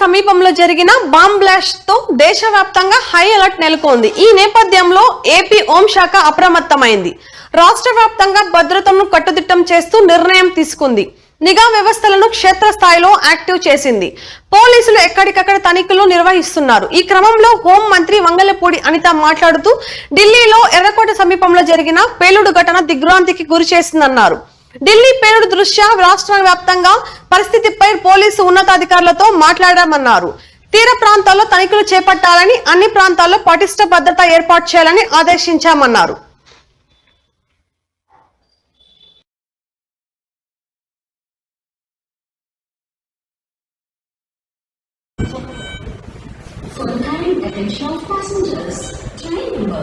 సమీపంలో జరిగిన బాంబ్ బ్లాస్ట్తో దేశవ్యాప్తంగా హై అలర్ట్ నెలకొంది. ఈ నేపథ్యంలో ఏపీ హోంశాఖ అప్రమత్తమైంది. రాష్ట్ర వ్యాప్తంగా భద్రతను కట్టుదిట్టం చేస్తూ నిర్ణయం తీసుకుంది. నిఘా వ్యవస్థలను క్షేత్రస్థాయిలో యాక్టివ్ చేసింది. పోలీసులు ఎక్కడికక్కడ తనిఖీలు నిర్వహిస్తున్నారు. ఈ క్రమంలో హోం మంత్రి వంగలపూడి అనిత మాట్లాడుతూ ఢిల్లీలో ఎర్రకోట సమీపంలో జరిగిన పేలుడు ఘటన దిగ్భ్రాంతికి గురి చేసిందన్నారు. ఢిల్లీ పేలుడు దృష్ట్యా రాష్ట్ర వ్యాప్తంగా పరిస్థితిపై పోలీసు ఉన్నతాధికారులతో మాట్లాడామన్నారు. తీర ప్రాంతాల్లో తనిఖీలు చేపట్టాలని అన్ని ప్రాంతాల్లో పటిష్ట భద్రత ఏర్పాటు చేయాలని ఆదేశించామన్నారు. Attention of passengers, train number